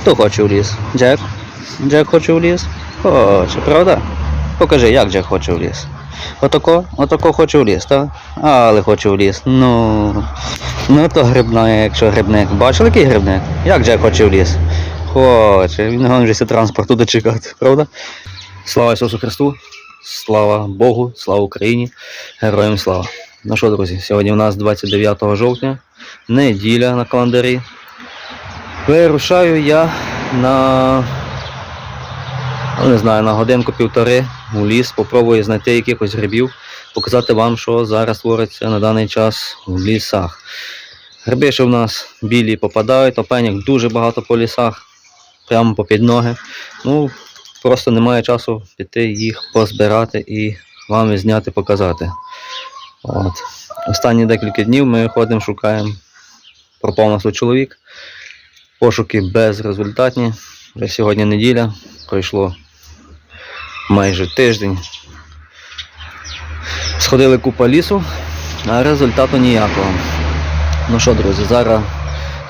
Хто хоче в ліс? Джек? Джек хоче в ліс? Хоче, правда? Покажи, як Джек хоче в ліс. Отако, отако хоче в ліс, так? Але хоче в ліс. Ну. Ну то грибник, якщо грибник. Бачили, який грибник? Як Джек хоче в ліс? Хоче. Він вже транспорту дочекати, правда? Слава Ісусу Христу! Слава Богу, слава Україні, героям слава. Ну що, друзі, сьогодні у нас 29 жовтня, неділя на календарі. Вирушаю я на ну, не знаю, на годинку-півтори у ліс, попробую знайти якихось грибів, показати вам, що зараз твориться на даний час у лісах. Гриби, що в нас білі попадають, опеньок дуже багато по лісах, прямо попід ноги. Ну, просто немає часу піти їх позбирати і вам зняти, показати. От. Останні декілька днів ми ходимо, шукаємо. Пропав нас чоловік. Пошуки безрезультатні. Вже сьогодні неділя, пройшло майже тиждень. Сходили купа лісу, а результату ніякого. Ну що, друзі, зараз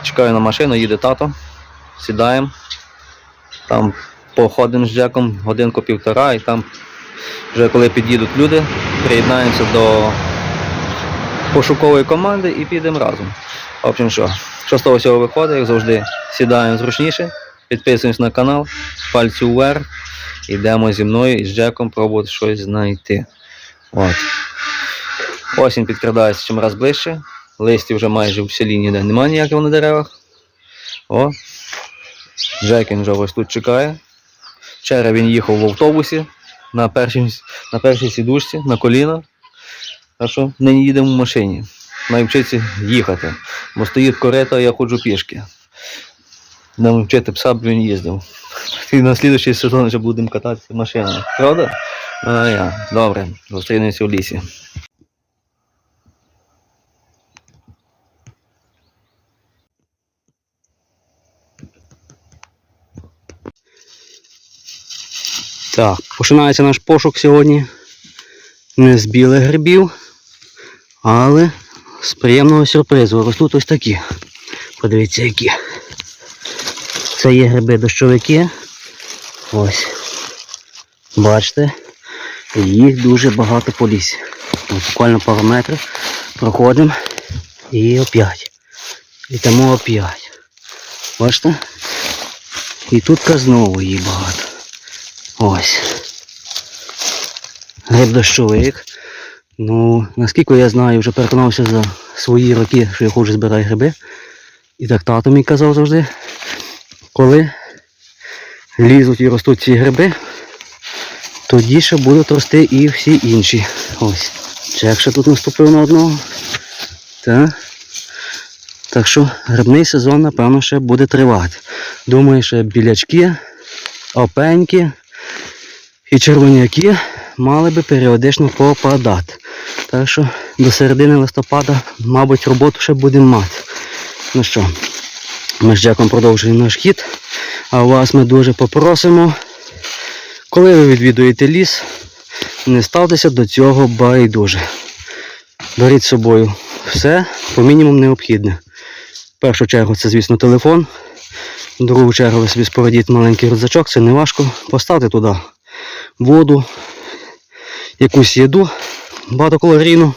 чекаю на машину, їде тато, сідаємо, там походимо з Джеком годинку-півтора, і там вже коли під'їдуть люди, приєднаємося до пошукової команди і підемо разом. В общем, що, що з того всього виходить, як завжди, сідаємо зручніше, підписуємось на канал, пальці вверх, йдемо зі мною і з Джеком пробувати щось знайти. От. Осінь підкрадається чим раз ближче. Листів вже майже в селі ніде немає ніякого на деревах. О. Джек він вже ось тут чекає. Вчора він їхав в автобусі на першій, на першій сідушці, на коліна. Так що нині їдемо в машині. Має вчитися їхати. Бо стоїть корета, я ходжу пішки. Нам вчити пса, б він їздив. І на слідуючий сезон вже будемо кататися машинами. Правда? А я. Добре, зустрінемося в лісі. Так, починається наш пошук сьогодні. Не з білих грибів, але з приємного сюрпризу. Ростуть ось такі. Подивіться, які. Це є гриби дощовики. Ось. Бачите? Їх дуже багато по лісі. Буквально пару метрів. Проходимо. І опять. І тому опять. Бачите? І тут знову її багато. Ось. Гриб дощовик. Ну, наскільки я знаю, вже переконався за свої роки, що я ходжу збирати гриби. І так тато мій казав завжди, коли лізуть і ростуть ці гриби, тоді ще будуть рости і всі інші. Ось. Чек ще тут наступив на одного. Так. Так що грибний сезон, напевно, ще буде тривати. Думаю, що білячки, опеньки і червоняки мали би періодично попадати. Так що до середини листопада, мабуть, роботу ще будемо мати. Ну що, ми з Джеком продовжуємо наш хід. А вас ми дуже попросимо, коли ви відвідуєте ліс, не ставтеся до цього байдуже. Беріть з собою все, по мінімум необхідне. В першу чергу це, звісно, телефон. В другу чергу ви собі спорядіть маленький рюкзачок, це не важко. Поставте туди воду, якусь їду багатокалорійну.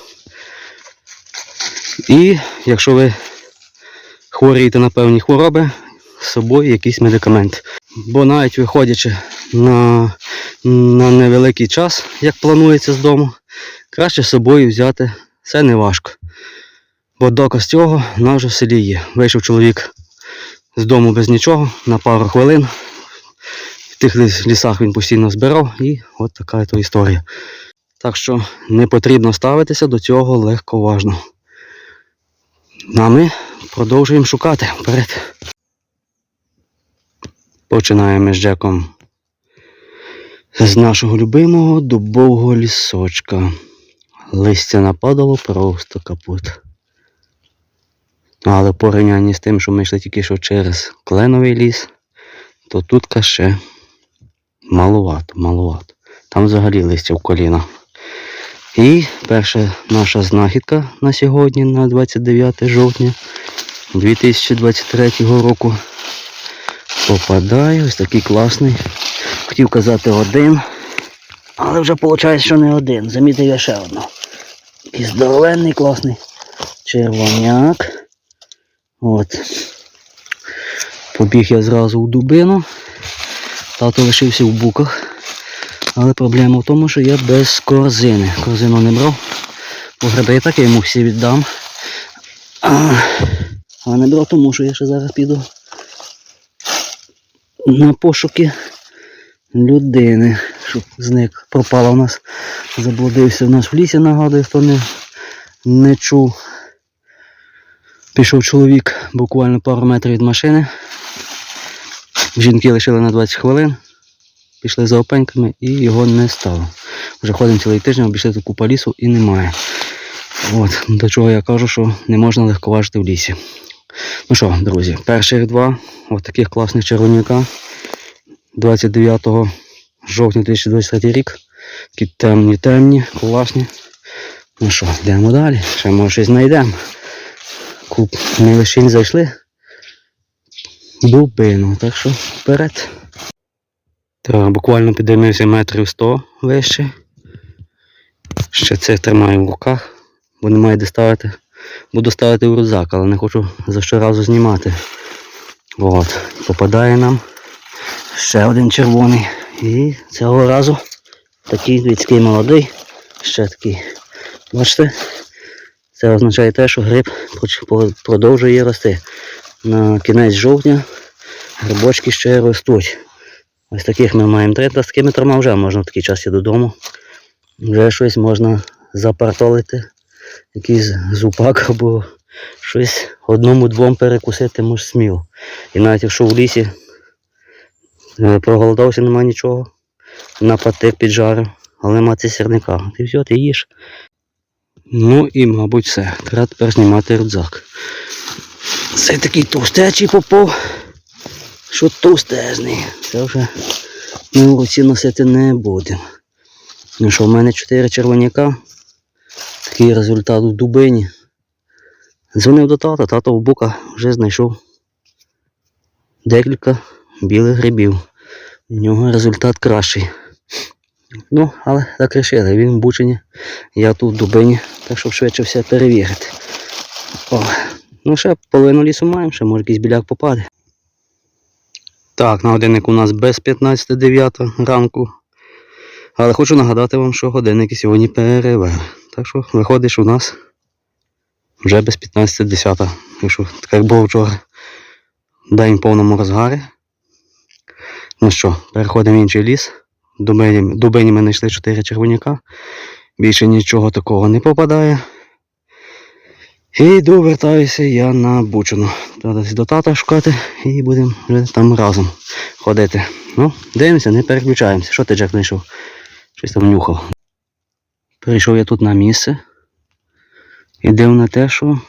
І якщо ви хворієте на певні хвороби, з собою якийсь медикамент. Бо навіть виходячи на, на невеликий час, як планується з дому, краще з собою взяти це не важко. Бо доказ цього в нас вже в селі є. Вийшов чоловік з дому без нічого на пару хвилин. В тих лісах він постійно збирав і от така то історія. Так що не потрібно ставитися до цього легковажно. Ну, А ми продовжуємо шукати вперед. Починаємо з Джеком з нашого любимого дубового лісочка. Листя нападало просто капут. Але в порівнянні з тим, що ми йшли тільки що через кленовий ліс, то тут ще маловато, маловато. Там взагалі листя в коліна. І перша наша знахідка на сьогодні, на 29 жовтня 2023 року. попадає, ось такий класний. Хотів казати один, але вже виходить, що не один. Замітив я ще одного. Такий здоровенний, класний червоняк. От. Побіг я зразу у дубину. Тато лишився в буках. Але проблема в тому, що я без корзини. Корзину не брав. Бо гриби і так я йому всі віддам. А, не брав тому, що я ще зараз піду на пошуки людини, щоб зник пропала у нас. Заблудився в нас в лісі, нагадую, хто не, не чув. Пішов чоловік буквально пару метрів від машини. Жінки лишили на 20 хвилин, пішли за опеньками і його не стало. Вже ходимо цілий тиждень, обійшли тут купа лісу і немає. От, до чого я кажу, що не можна легковажити в лісі. Ну що, друзі, перших два от таких класних червоняка 29 жовтня 2023 рік. Такі темні, темні, класні. Ну що, йдемо далі. Ще може щось знайдемо. Куп, ми лишень зайшли. Дубину, так що вперед. Так, буквально підіймився метрів 100 вище. Ще це тримаю в руках, бо немає де ставити. Буду ставити в рюкзак, але не хочу за щоразу знімати. От, попадає нам ще один червоний. І цього разу такий людський молодий, ще такий. Бачите? Це означає те, що гриб продовжує рости. На кінець жовтня грибочки ще ростуть. Ось таких ми маємо три, та з такими трьома вже можна в такий час і додому. Вже щось можна запартолити, якийсь зупак або щось одному-двом перекусити може сміло. І навіть якщо в лісі е, проголодався, нема нічого, напатик піджарив, але нема ці сірника. Ти все, ти їж. Ну і, мабуть, все. Треба тепер знімати рюкзак. Це такий товстечий попов, що товстезний. Це вже ми в руці носити не будемо. Ну що, в мене 4 червоняка. Такий результат у дубині. Дзвонив до тата, тато в бука вже знайшов декілька білих грибів. У нього результат кращий. Ну, але так рішили. Він в Бучині, я тут в Дубині, так щоб швидше все перевірити. О, ну ще половину лісу маємо, ще може якийсь біляк попаде. Так, на годинник у нас без 15.09 ранку. Але хочу нагадати вам, що годинники сьогодні перевели. Так що виходить, що у нас вже без 15.10. Якщо так як було вчора день в повному розгарі. Ну що, переходимо в інший ліс. Дубині, Дубині ми знайшли 4 червоняка. Більше нічого такого не попадає. І йду, вертаюся я на Бучину. Треба до тата шукати і будемо там разом ходити. Ну, дивимося, не переключаємося. Що ти, Джек, знайшов? Щось там нюхав. Прийшов я тут на місце. І див на те, що.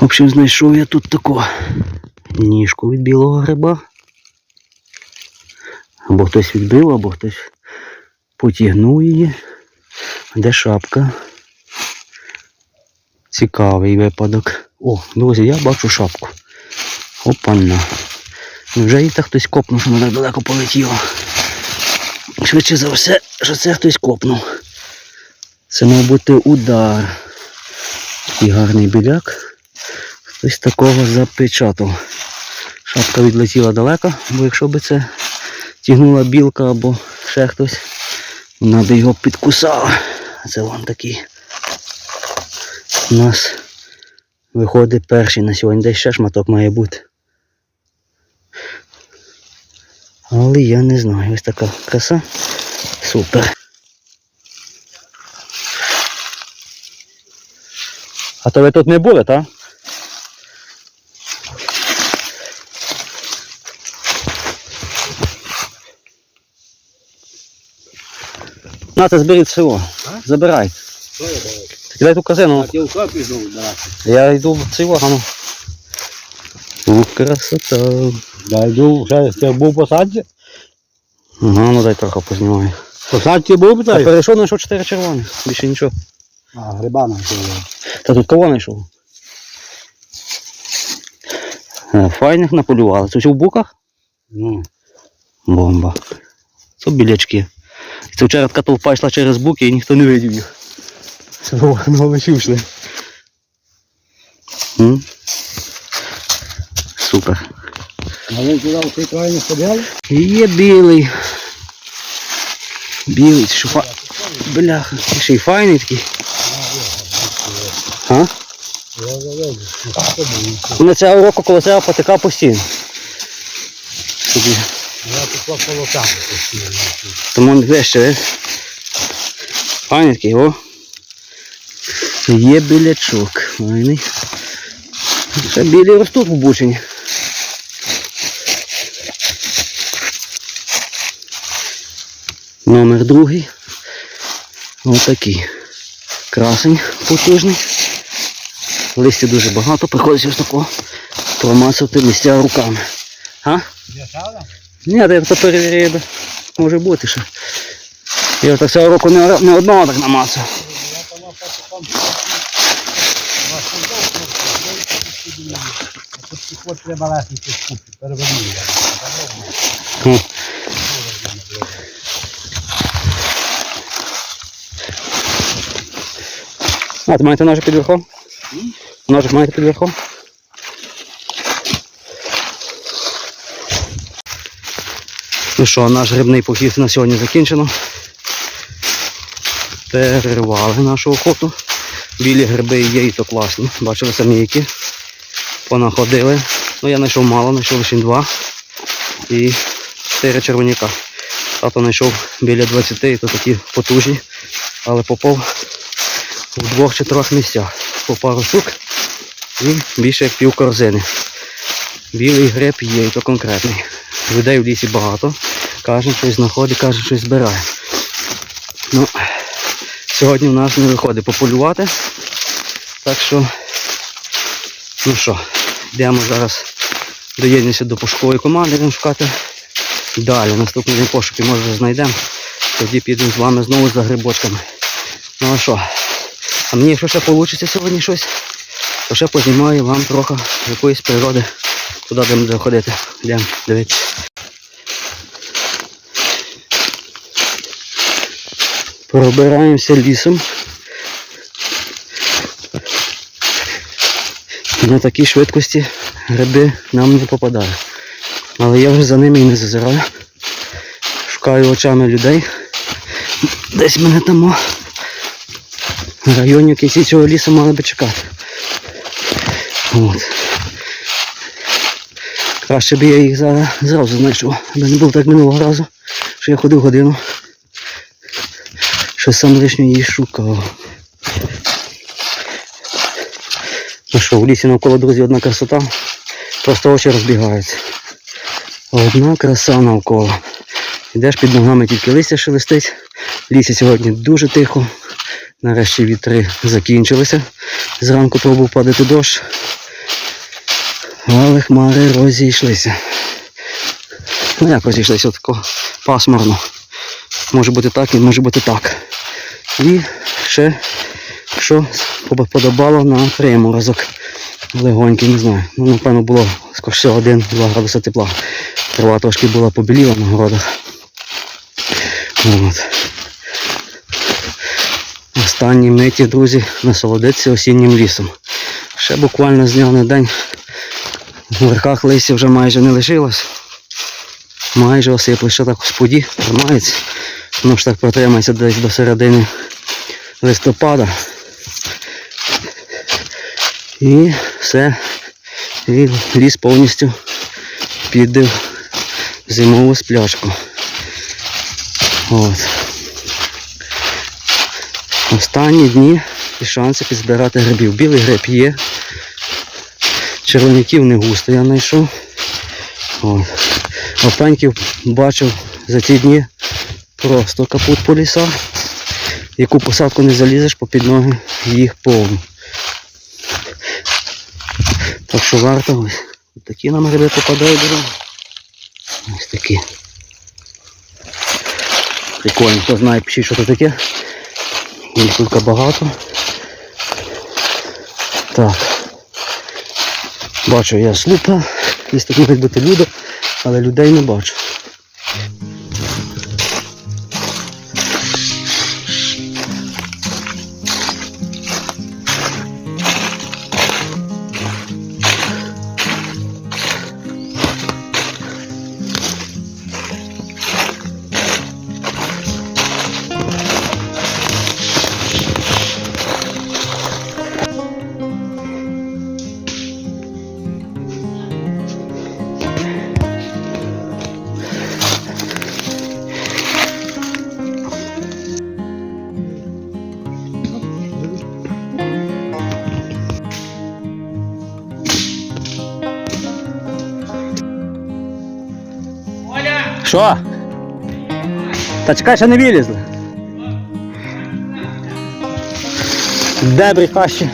В общем, знайшов я тут таку ніжку від білого гриба. Або хтось відбив, або хтось потягнув її. Де шапка? Цікавий випадок. О, друзі, я бачу шапку. Опана. Невже її так хтось копнув, що вона далеко полетіла? Швидше за все, що це хтось копнув. Це мав бути удар. Такий гарний біляк. Хтось такого запечатав. Шапка відлетіла далеко, бо якщо би це тягнула білка або ще хтось, вона би його підкусала. Це вон такий. У нас виходить перший на сьогодні, десь ще шматок має бути. Але я не знаю, ось така краса. Супер. А то ви тут не були, так? Нате, зберіть село. Забирай. Кидай ту казину. ти в що пішов, да. Я йду в село, а ну. Красота. Да, йду, вже ти був по садці? Ага, ну дай трохи познімаю. По садці був, Я питаю? перейшов, знайшов 4 червоних. Більше нічого. А, гриба знайшов. Та тут кого знайшов? Е, Файних наполювали. Це все в буках? Ну, Бомба. Це білячки. Це вчора така толпа йшла через буки і ніхто не видів їх. Це новичі йшли. Супер. а ви туди в цей край не Є білий. Білий, що фа... Бляха, ще й файний такий. А? Я. Ну цього року коло цього потекав постійно. Собі. Я пішла полотами постійно. Тому не вище, видиш? Файний такий, о. Є білячок. Файний. Ще білі ростуть в бучині. Номер другий. Отакий. Красень потужний. Листя дуже багато, приходиться ось тако промацати листя руками. А? Ні, я то перевіряю, може бути ще. Я так цього року не, не одного так намацав. Я там потім там вас Підход треба легенько скупити. Переверну я. Хм. А, ти маєте ножик під верхом? Ножик маєте під верхом? Ну що, наш грибний похід на сьогодні закінчено. Перервали нашу охоту. Білі гриби є і то класні. Бачили самі які. Понаходили. Ну я знайшов мало, знайшов лише два. І 4 червоняка. Тато знайшов біля 20 і то такі потужні. Але попав в двох чи трьох місцях. По пару штук і більше як пів корзини. Білий гриб є, і то конкретний. Людей в лісі багато. Кожен щось знаходить, кожен щось збирає. Ну, сьогодні в нас не виходить пополювати. Так що, ну що, йдемо зараз доєднуємося до пошукової команди, будемо шукати далі. Наступний день пошуки може знайдемо. Тоді підемо з вами знову за грибочками. Ну а що? А мені якщо ще вийде сьогодні щось, то ще познімаю вам трохи якоїсь природи. Туди будемо заходити. Йдемо дивитися. Пробираємося лісом. На такій швидкості гриби нам не попадають. Але я вже за ними і не зазираю. Шукаю очами людей. Десь мене там в районі в кінці цього лісу мали би чекати. От. Краще б я їх зараз зразу знайшов, аби не був так минулого разу, що я ходив годину. Що сам лишню її шукав. Ну що, в лісі навколо друзі одна красота. Просто очі розбігаються. Одна краса навколо. Йдеш під ногами тільки листя шелестить. В лісі сьогодні дуже тихо. Нарешті вітри закінчилися. Зранку пробував падати дощ. Але хмари розійшлися. Ну як розійшлися тако пасмурно. Може бути так і може бути так. І ще що подобало на приморозок. Легонький, не знаю. Ну, напевно, було скорше 1-2 градуси тепла. Трава трошки була побіліла на городах. От. Останні миті, друзі, насолодиться осіннім лісом. Ще буквально з дня на день в верхах листя вже майже не лишилось. Майже осипли, ще так в споді тримається. Воно ж так протримається десь до середини листопада. І все. І ліс повністю піде в зимову сплячку. От. Останні дні і шанси підзбирати грибів. Білий гриб є. Червоняків не густо я знайшов. Опеньків бачив за ті дні просто капут по лісах. Яку посадку не залізеш, по під ноги їх повно. Так що варто ось. Такі нам гриби попадають. Ось такі. Прикольно, хто знає, пишіть, що це таке. Їх тут багато. Так. Бачу я слупа. Якісь такі бути люди, але людей не бачу. Що? Та чекай, ще не вилізли. Дебрі хащі.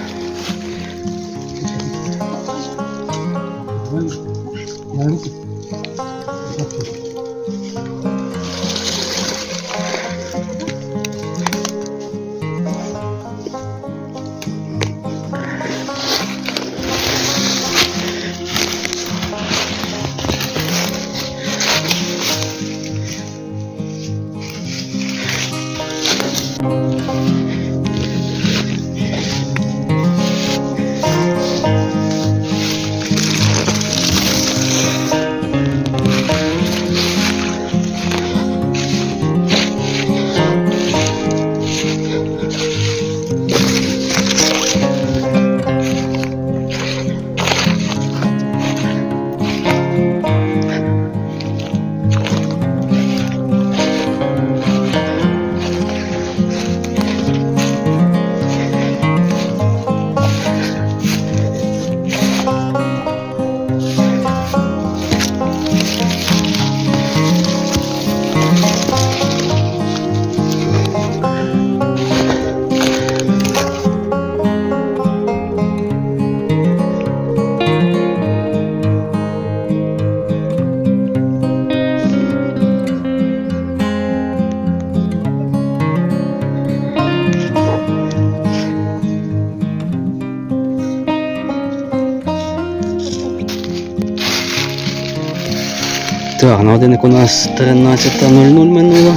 Так, годинник у нас 13.00 минуло.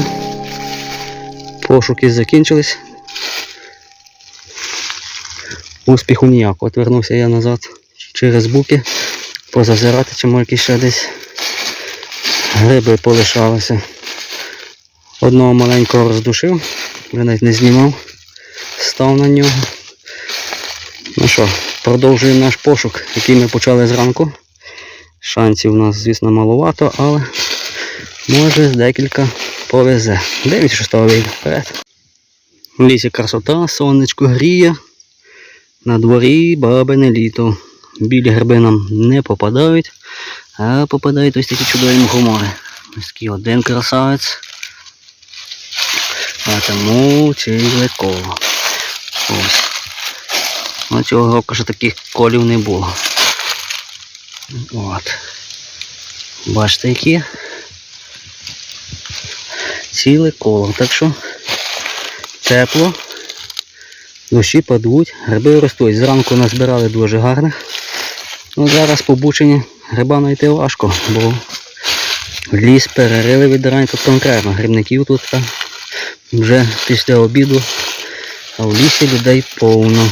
Пошуки закінчились. Успіху ніякого. От вернувся я назад через буки, позазирати, чи може ще десь гриби полишалися. Одного маленького роздушив, вже навіть не знімав, став на нього. Ну що, продовжуємо наш пошук, який ми почали зранку. Шансів у нас, звісно, маловато, але може декілька повезе. 9 шостого вийде вперед. В лісі красота, сонечко гріє. На дворі бабине літо. Білі гриби нам не попадають, а попадають ось такі чудові мухомори. Ось такий один красавець. А тому ціле коло. Ось. Ну, цього року ще таких колів не було. От. Бачите, які ціле коло. Так що тепло, дощі падуть, гриби ростуть. Зранку назбирали дуже гарних. Ну, зараз побучені гриба знайти важко, бо ліс перерили від ранку конкретно. Грибників тут вже після обіду, а в лісі людей повно.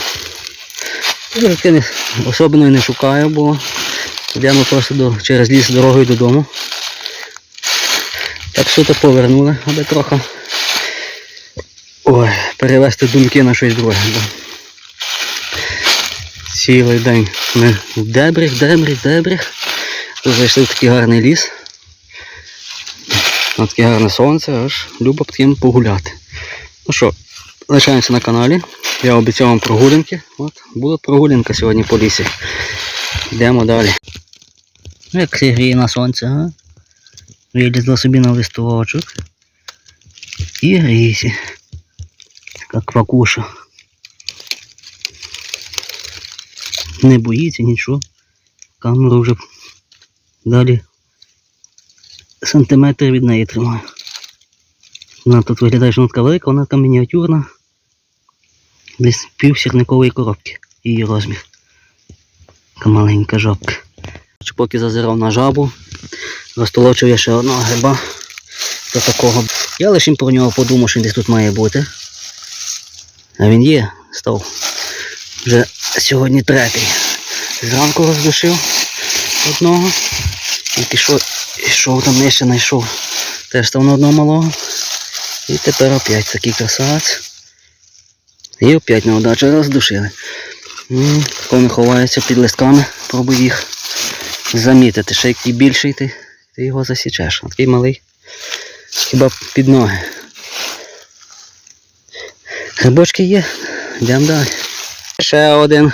Особливо не шукаю, бо Йдемо просто до, через ліс дорогою додому. Так суто повернули, аби трохи ой, перевести думки на щось друге. Бо Цілий день ми в дебрях, дебрях, дебрях. Тут зайшли в такий гарний ліс. На таке гарне сонце, аж любо таким погуляти. Ну що, лишаємося на каналі. Я обіцяв вам прогулянки. От, буде прогулянка сьогодні по лісі. Йдемо далі. Як гріє на сонце, а? Вилізла собі на листочок. І гріється. Така квакуша. Не боїться нічого. Камеру вже далі сантиметр від неї тримаю. Вона тут виглядає, що вона така велика, вона така мініатюрна. Десь пів сірникової коробки. Її розмір. Така маленька жабка. Поки зазирав на жабу, розтолочив я ще одного гриба до такого. Я лише про нього подумав, що він десь тут має бути. А він є, став. Вже сьогодні третій. Зранку роздушив одного. І пішов, пішов там нижче знайшов. Теж став на одного малого. І тепер опять такий красавець. І опять на удачу роздушили. Коли ховаються під листками, пробуй їх замітити. Ще який більший ти, ти його засічеш. Такий малий. Хіба під ноги. Грибочки є. Йдемо далі. Ще один.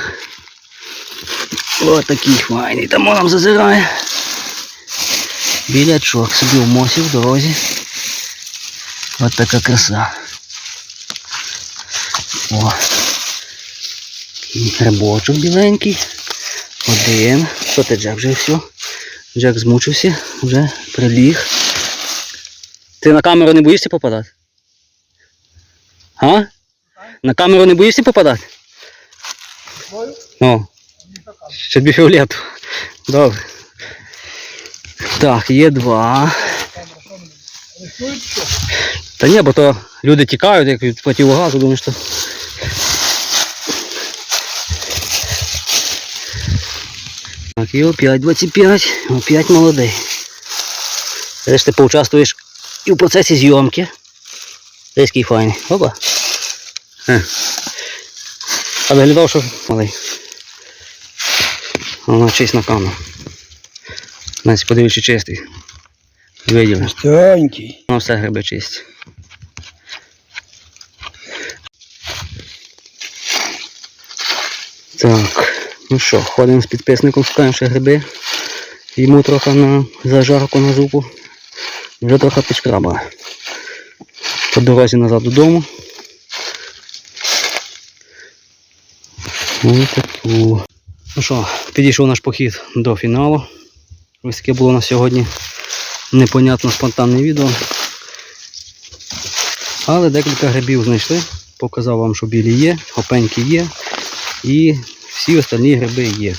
Ось такий файний. Там нам зазирає. Білячок собі в мосі в дорозі. Ось така краса. О. Грибочок біленький. Один. Що ти, Джек, вже все? Джек змучився, вже приліг. Ти на камеру не боїшся попадати? А? На камеру не боїшся попадати? О, ще тобі фіолетово. Добре. Так, є два. Та ні, бо то люди тікають, як від противогазу, думаю, що. Так, і опять 25, опять молодий. Теж ти поучаствуєш і в процесі зйомки. Десь який файний. Опа. Е. А виглядав, що малий. Вона чисть на камеру. Настя, подивись, чи чистий. Виділи. Чистенький. Воно все гриби чисті. Так, ну що, ходимо з підписником, шукаємо ще гриби. Йому трохи на зажарку на зубу. Вже трохи підшкрабали. По дорозі назад додому. Ну що, підійшов наш похід до фіналу. Ось таке було на сьогодні непонятно спонтанне відео. Але декілька грибів знайшли. Показав вам, що білі є, опеньки є. І всі остальні гриби є.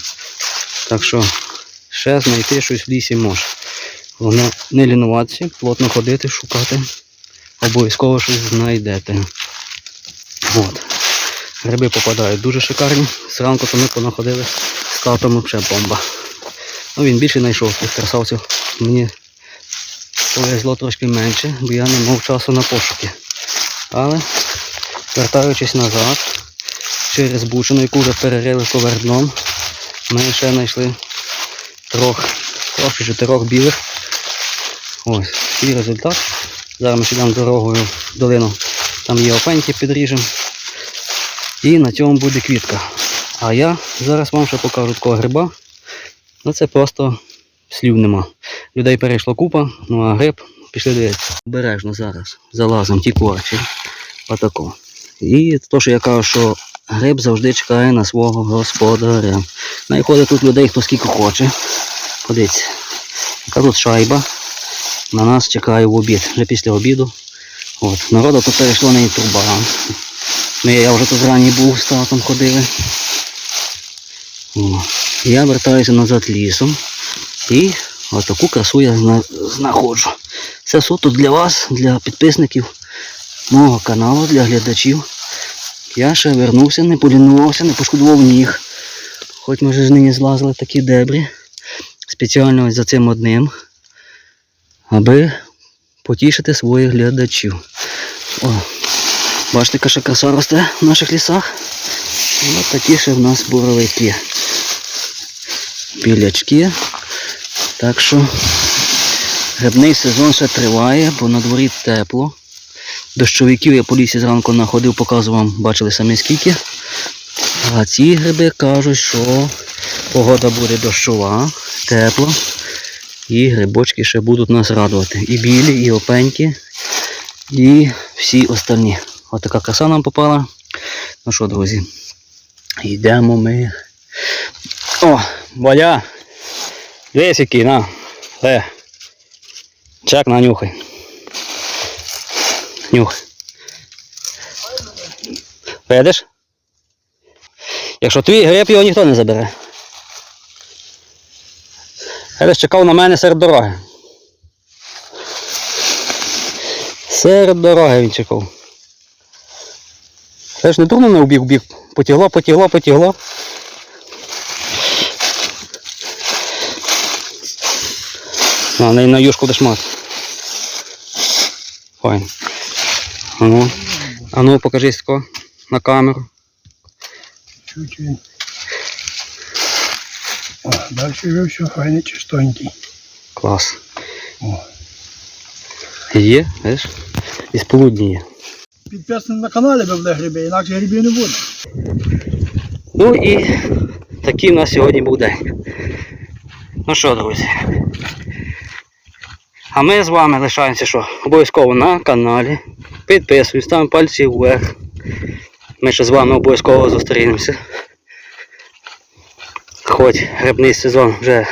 Так що ще знайти щось в лісі може. Головне не лінуватися, плотно ходити, шукати. Обов'язково щось знайдете. От. Гриби попадають дуже шикарні. Зранку то ми понаходили з татом взагалі бомба. Ну він більше знайшов тих красавців. Мені повезло трошки менше, бо я не мав часу на пошуки. Але вертаючись назад, через бучину, яку вже перерили ковердном, ми ще знайшли трьох, чи чотирьох білих. Ось, і результат. Зараз ми підемо дорогою в долину, там є опеньки, підріжемо. І на цьому буде квітка. А я зараз вам ще покажу такого гриба. Ну це просто слів нема. Людей перейшло купа, ну а гриб пішли дивитися. Обережно зараз залазимо ті корчі. Отако. І то, що я кажу, що гриб завжди чекає на свого господаря. Найходить тут людей, хто скільки хоче. Подивіться. Яка тут шайба. На нас чекає в обід. Вже після обіду. От. Народу тут перейшло на труба. Ми, я вже тут зрані був, з татом ходили. О. Я вертаюся назад лісом. І отаку красу я знаходжу. Це суто для вас, для підписників мого каналу, для глядачів. Я ще вернувся, не полінувався, не пошкодував ніг. Хоч ми ж нині злазили такі дебрі. Спеціально за цим одним. Аби потішити своїх глядачів. О, бачите, яка краса росте в наших лісах. Ось такі ще в нас буровики. Білячки. Так що грибний сезон ще триває, бо на дворі тепло. Дощовиків я по лісі зранку находив, показував вам, бачили самі скільки. А ці гриби кажуть, що погода буде дощова, тепла. І грибочки ще будуть нас радувати. І білі, і опеньки, і всі остальні. Ось така краса нам попала. Ну що, друзі, йдемо ми. О, Боля! Дивись який, на. Е. Чек на Нюхай. Видиш? Якщо твій гриб, його ніхто не забере. Елес чекав на мене серед дороги. Серед дороги він чекав. Це ж не дурно не убіг, убіг. Потягло, потягло, потягло. На, на, юшку даш мат. Файн. А ну, а ну покажи тако на камеру. Чуть він. О, далі вже все файне, чистенький. Клас. О. Є, видиш? І сполудні є. Підписаний на каналі, буде гриби, інакше грибів не буде. Ну і такий у нас сьогодні був день. Ну що, друзі? А ми з вами лишаємося що? Обов'язково на каналі. Підписуйтесь, ставимо пальці вверх. Ми ще з вами обов'язково зустрінемося. Хоч грибний сезон вже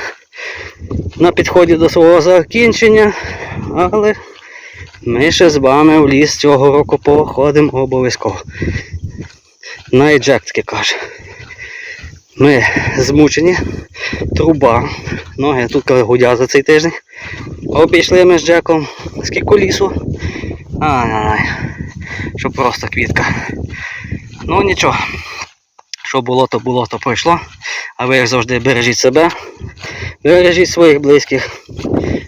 на підході до свого закінчення, але ми ще з вами в ліс цього року походимо обов'язково. Навіть Джек таки каже. Ми змучені, труба, ноги тут гудять за цей тиждень. Обійшли ми з Джеком скільки лісу. Ай-ай, що просто квітка. Ну нічого. Що було, то було, то пройшло. А ви як завжди бережіть себе, бережіть своїх близьких.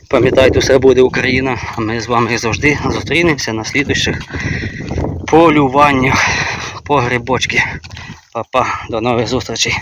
Пам'ятайте, все буде Україна. А ми з вами як завжди зустрінемося на слідуючих полюваннях по грибочки. Па-па, до нових зустрічей.